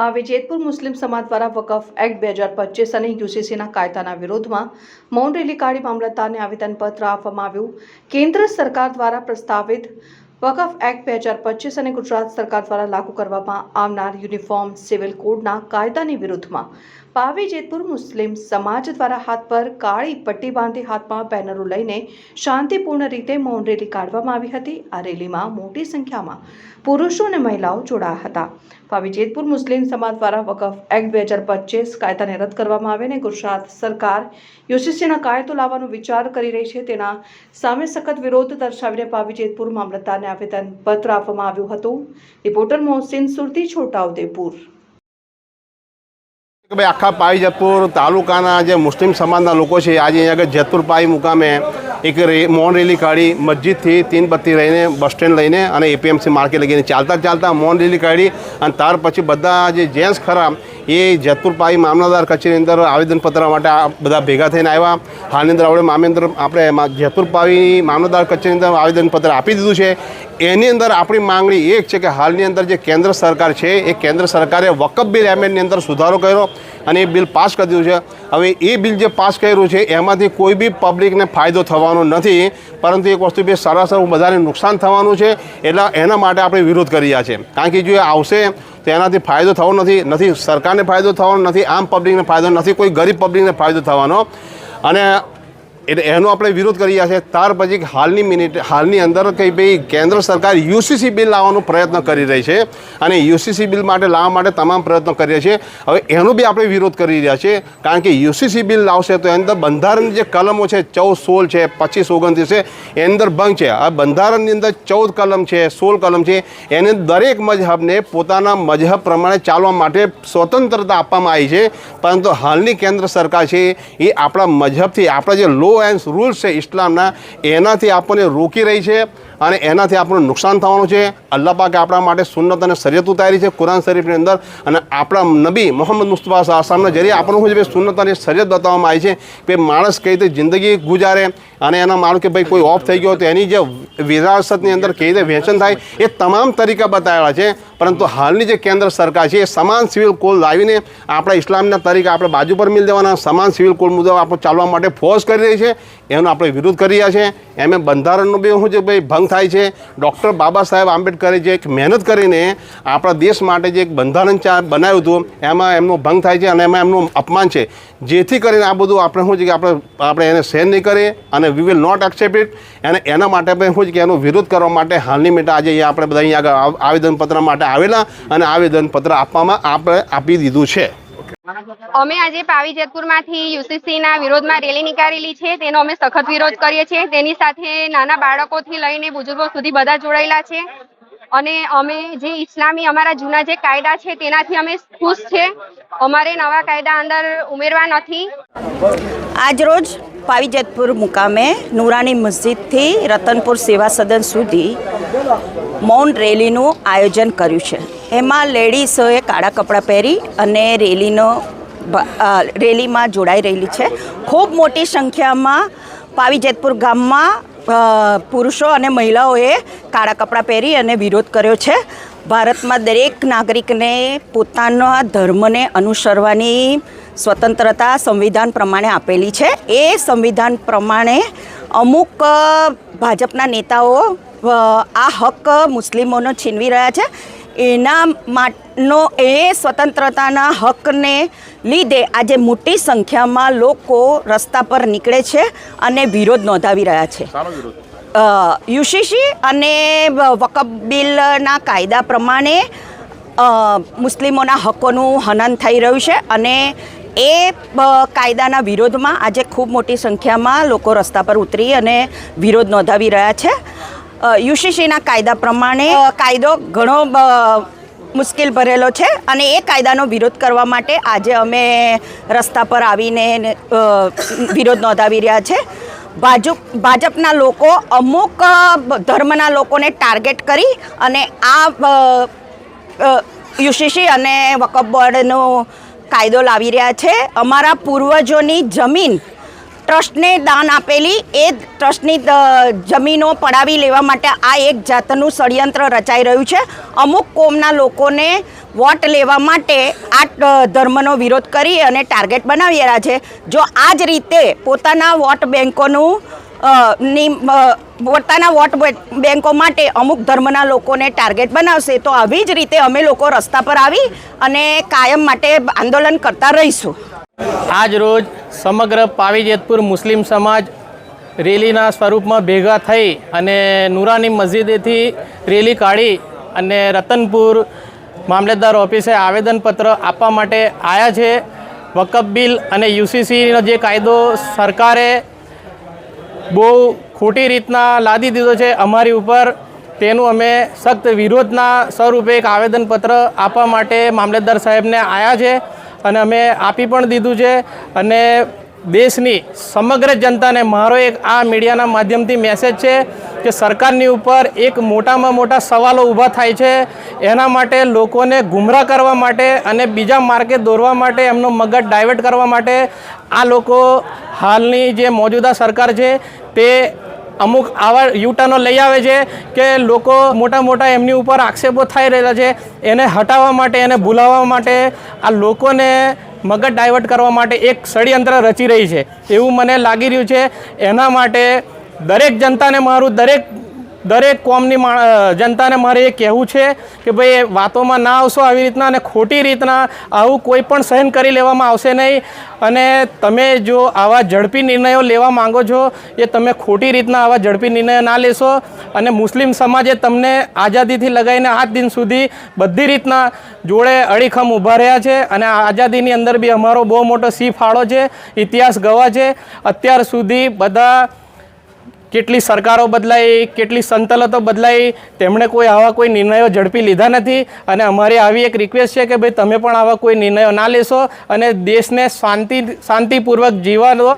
ભાવે જેતપુર મુસ્લિમ સમાજ દ્વારા વકફ એક્ટ બે હજાર પચીસ અને યુસીસીના કાયદાના વિરોધમાં મૌન રેલી કાઢી મામલતદારને આવેદનપત્ર આપવામાં આવ્યું. કેન્દ્ર સરકાર દ્વારા પ્રસ્તાવિત વકફ એક્ટ બે હજાર પચીસ અને ગુજરાત સરકાર દ્વારા લાગુ કરવામાં આવનાર યુનિફોર્મ સિવિલ કોડના કાયદાની વિરુદ્ધમાં પાવી જેતપુર મુસ્લિમ સમાજ દ્વારા હાથ પર કાળી પટ્ટી બાંધી હાથમાં બેનરો લઈને શાંતિપૂર્ણ રીતે મૌન રેલી કાઢવામાં આવી હતી. આ રેલીમાં મોટી સંખ્યામાં પુરુષો અને મહિલાઓ જોડાયા હતા. પાવી જેતપુર મુસ્લિમ સમાજ દ્વારા વકફ એક્ટ બે હજાર પચીસ કાયદાને રદ કરવામાં આવે અને ગુજરાત સરકાર યુસીસીના કાયદો લાવવાનો વિચાર કરી રહી છે. તેના સામે સખત વિરોધ દર્શાવીને પાવી જેતપુર મામલતદારને આવેદન પત્ર આપવામાં આવ્યું હતું. રિપોર્ટર મોહસિન સુરતી છોટાઉદેપુર ભાઈ આખા પાઈ જતપુર તાલુકાના જે મુસ્લિમ સમાજના લોકો છે, આજે અહીંયા આગળ જેતપુર પાઈ મુકામે એક મૌન રેલી કાઢી, મસ્જિદથી તીન બત્તી રહીને બસ સ્ટેન્ડ લઈને અને એપીએમસી માર્કેટ લગીને ચાલતા ચાલતા મૌન રેલી કાઢી અને ત્યાર પછી બધા જે જેન્ટ્સ ખરા એ જેતપુર પાઈ મામલતદાર કચેરી અંદર આવેદનપત્ર માટે આ બધા ભેગા થઈને આવ્યા. હાલની અંદર આપણે મામેન્દ્ર આપણે મા- જેતપુર પાવી મામલતદાર કચેરી અંદર આવેદનપત્ર આપી દીધું છે. એની અંદર આપણી માંગણી એક છે કે હાલની અંદર જે કેન્દ્ર સરકાર છે, એ કેન્દ્ર સરકારે વકફ બિલ એમેન્ડની અંદર સુધારો કર્યો. અને એ બિલ પાસ કરી દીધું છે. હવે એ બિલ જે પાસ કર્યું છે, એમાંથી કોઈ બી પબ્લિકને ફાયદો થવાનો નથી, પરંતુ એક વસ્તુ બે સરાસર બધાને નુકસાન થવાનું છે, એટલે એના માટે આપણે વિરોધ કરી રહ્યા છે. કારણ કે જો એ આવશે, તો એનાથી ફાયદો થવો નથી નથી સરકારને ફાયદો થવાનો, નથી આમ પબ્લિકને ફાયદો નથી, કોઈ ગરીબ પબ્લિકને ફાયદો થવાનો. અને એટલે એનો આપણે વિરોધ કરી રહ્યા છે. ત્યાર પછી હાલની મિનિટ, હાલની અંદર કંઈ ભાઈ કેન્દ્ર સરકાર યુસીસી બિલ લાવવાનો પ્રયત્ન કરી રહી છે અને યુસીસી બિલ માટે લાવવા માટે તમામ પ્રયત્નો કરી રહ્યા છે. હવે એનો બી આપણે વિરોધ કરી રહ્યા છે. કારણ કે યુસીસી બિલ લાવશે તો એની અંદર બંધારણની જે કલમો છે, ચૌદ, સોળ છે, પચીસ, ઓગણત્રીસ છે, એની અંદર ભંગ છે. આ બંધારણની અંદર ચૌદ કલમ છે, સોળ કલમ છે, એને દરેક મજહબને પોતાના મજહબ પ્રમાણે ચાલવા માટે સ્વતંત્રતા આપવામાં આવી છે. પરંતુ હાલની કેન્દ્ર સરકાર છે એ આપણા મજહબથી, આપણા જે લો એન્ડ રૂલ્સ છે ઇસ્લામના એનાથી આપણને રોકી રહી છે. અને એનાથી આપણું નુકસાન થવાનું છે. અલ્લાહ પાકે આપણા માટે સુન્નત અને શરીયત ઉતારી છે કુરાન શરીફની અંદર. અને આપણા નબી મોહમ્મદ મુસ્તફા સાહસામના જરીએ આપણું શું છે સુન્નત અને શરીયત બતાવવામાં આવી છે કે માણસ કઈ રીતે જિંદગી ગુજારે અને એના માનું કે ભાઈ કોઈ ઓફ થઈ ગયો તો એની જે વિરાસતની અંદર કેવી રીતે વહેંચન થાય એ તમામ તરીકા બતાવેલા છે. પરંતુ હાલની જે કેન્દ્ર સરકાર છે એ સમાન સિવિલ કોડ લાવીને આપણા ઇસ્લામના તરીકે આપણે બાજુ પર મિલ દેવાના, સમાન સિવિલ કોડ મુજબ આપણે ચાલવા માટે ફોર્સ કરી રહી છે. એનો આપણે વિરોધ કરી રહ્યા છે એમ બંધારણનો બી શું છે ભાઈ ભંગ થાય છે. ડૉક્ટર બાબા સાહેબ આંબેડકરે જે એક મહેનત કરીને આપણા દેશ માટે જે એક બંધારણ બનાવ્યું હતું, એમાં એમનો ભંગ થાય છે અને એમાં એમનું અપમાન છે. જેથી કરીને આ બધું આપણે શું છે કે આપણે આપણે એને સહેન નહીં કરીએ અને we will not accept it અને એના માટે આપણે શું છે કે એનો વિરોધ કરવા માટે હાલની મિનિટે આજે આપણે બધા અહીંયા આગળ આવેદનપત્ર માટે આવેલા અને આવેદનપત્ર આપવામાં આપણે આપી દીધું છે. અમે આજે પાવી જેતપુરમાંથી યુસીસીના વિરોધમાં રેલી નીકાળેલી છે. તેનો અમે સખત વિરોધ કરીએ છીએ. તેની સાથે નાના બાળકોથી લઈને બુજુર્ગો સુધી બધા જોડાયેલા છે. અને અમે જે ઇસ્લામી અમારા જૂના જે કાયદા છે તેનાથી અમે ખુશ છે. અમારે નવા કાયદા અંદર ઉમેરવા નથી. આજરોજ પાવીજેતપુર મુકામે નુરાની મસ્જિદથી રતનપુર સેવા સદન સુધી મૌન રેલીનું આયોજન કર્યું છે. એમાં લેડીઝોએ કાળા કપડાં પહેરી અને રેલીનો રેલીમાં જોડાઈ રહેલી છે. ખૂબ મોટી સંખ્યામાં પાવીજેતપુર ગામમાં પુરુષો અને મહિલાઓએ કાળા કપડાં પહેરી અને વિરોધ કર્યો છે. ભારતમાં દરેક નાગરિકને પોતાના ધર્મને અનુસરવાની સ્વતંત્રતા સંવિધાન પ્રમાણે આપેલી છે. એ સંવિધાન પ્રમાણે અમુક ભાજપના નેતાઓ આ હક મુસ્લિમોનો છીનવી રહ્યા છે. એના માટનો એ સ્વતંત્રતાના હકને લીધે આજે મોટી સંખ્યામાં લોકો રસ્તા પર નીકળે છે અને વિરોધ નોંધાવી રહ્યા છે. યુસીસી અને વકફ બિલના કાયદા પ્રમાણે મુસ્લિમોના હકોનું હનન થઈ રહ્યું છે અને એ કાયદાના વિરોધમાં આજે ખૂબ મોટી સંખ્યામાં લોકો રસ્તા પર ઉતરી અને વિરોધ નોંધાવી રહ્યા છે. યુસીસીના કાયદા પ્રમાણે કાયદો ઘણો મુશ્કેલ ભરેલો છે અને એ કાયદાનો વિરોધ કરવા માટે આજે અમે રસ્તા પર આવીને વિરોધ નોંધાવી રહ્યા છે. ભાજપ ભાજપના લોકો અમુક ધર્મના લોકોને ટાર્ગેટ કરી અને આ યુસીસી અને વકફ બોર્ડનો કાયદો લાવી રહ્યા છે. અમારા પૂર્વજોની જમીન ટ્રસ્ટને દાન આપેલી, એ ટ્રસ્ટની જમીનો પડાવી લેવા માટે આ એક જાતનું ષડયંત્ર રચાઈ રહ્યું છે. અમુક કોમના લોકોને વોટ લેવા માટે આ ધર્મનો વિરોધ કરી અને ટાર્ગેટ બનાવી રહ્યા છે. જો આ જ રીતે પોતાના વોટ બેન્કોનું ની પોતાના વોટ બેન્કો માટે અમુક ધર્મના લોકોને ટાર્ગેટ બનાવશે, તો આવી જ રીતે અમે લોકો રસ્તા પર આવી અને કાયમ માટે આંદોલન કરતા રહીશું. આજ રોજ સમગ્ર પાવીજેતપુર મુસ્લિમ સમાજ રેલીના સ્વરૂપમાં ભેગા થઈ અને નુરાની મસ્જિદેથી રેલી કાઢી અને રતનપુર મામલતદાર ઓફિસે આવેદનપત્ર આપવા માટે આવ્યા છે. વકફ બિલ અને યુસીસીનો જે કાયદો સરકારે બહુ ખોટી રીતના લાદી દીધો છે અમારી ઉપર, તેનું અમે સખ્ત વિરોધના સ્વરૂપે એક આવેદનપત્ર આપવા માટે મામલતદાર સાહેબને આવ્યા છે. અને અમે આપી પણ દીધું છે અને દેશની સમગ્ર જનતાને મારો એક આ મીડિયાના માધ્યમથી મેસેજ છે કે સરકારની ઉપર એક મોટામાં મોટા સવાલો ઊભા થાય છે. એના માટે લોકોને ગુમરાહ કરવા માટે અને બીજા માર્ગે દોરવા માટે, એમનો મગજ ડાયવર્ટ કરવા માટે આ લોકો હાલની જે મોજૂદા સરકાર છે તે અમુક આવા યુટર્નો લઈ આવે છે કે લોકો મોટા મોટા એમની ઉપર આક્ષેપો થઈ રહેલા છે, એને હટાવવા માટે, એને ભૂલાવવા માટે, આ લોકોને મગજ ડાયવર્ટ કરવા માટે એક ષડયંત્ર રચી રહી છે. એવું મને લાગી રહ્યું છે. એના માટે દરેક જનતાને મારું દરેક દરેક કોમની જનતાને મારે એ કહેવું છે કે ભાઈ વાતોમાં ના આવશો આવી રીતના અને ખોટી રીતના આવું કોઈ પણ સહન કરી લેવામાં આવશે નહીં. અને તમે જો આવા ઝડપી નિર્ણયો લેવા માંગો છો, એ તમે ખોટી રીતના આવા ઝડપી નિર્ણયો ના લેશો. અને મુસ્લિમ સમાજે તમને આઝાદીથી લગાવીને આજ દિન સુધી બધી રીતના જોડે અડીખમ ઊભા રહ્યા છે. અને આઝાદીની અંદર બી અમારો બહુ મોટો સી ફાળો છે, ઇતિહાસ ગવા છે. અત્યાર સુધી બધા કેટલી સરકારો બદલાઈ, કેટલી સંતલતો બદલાઈ, તેમણે કોઈ આવા કોઈ નિર્ણયો ઝડપી લીધા નથી. અને અમારી આવી એક રિક્વેસ્ટ છે કે ભાઈ તમે પણ આવા કોઈ નિર્ણયો ના લેશો અને દેશને શાંતિ, શાંતિપૂર્વક જીવા દો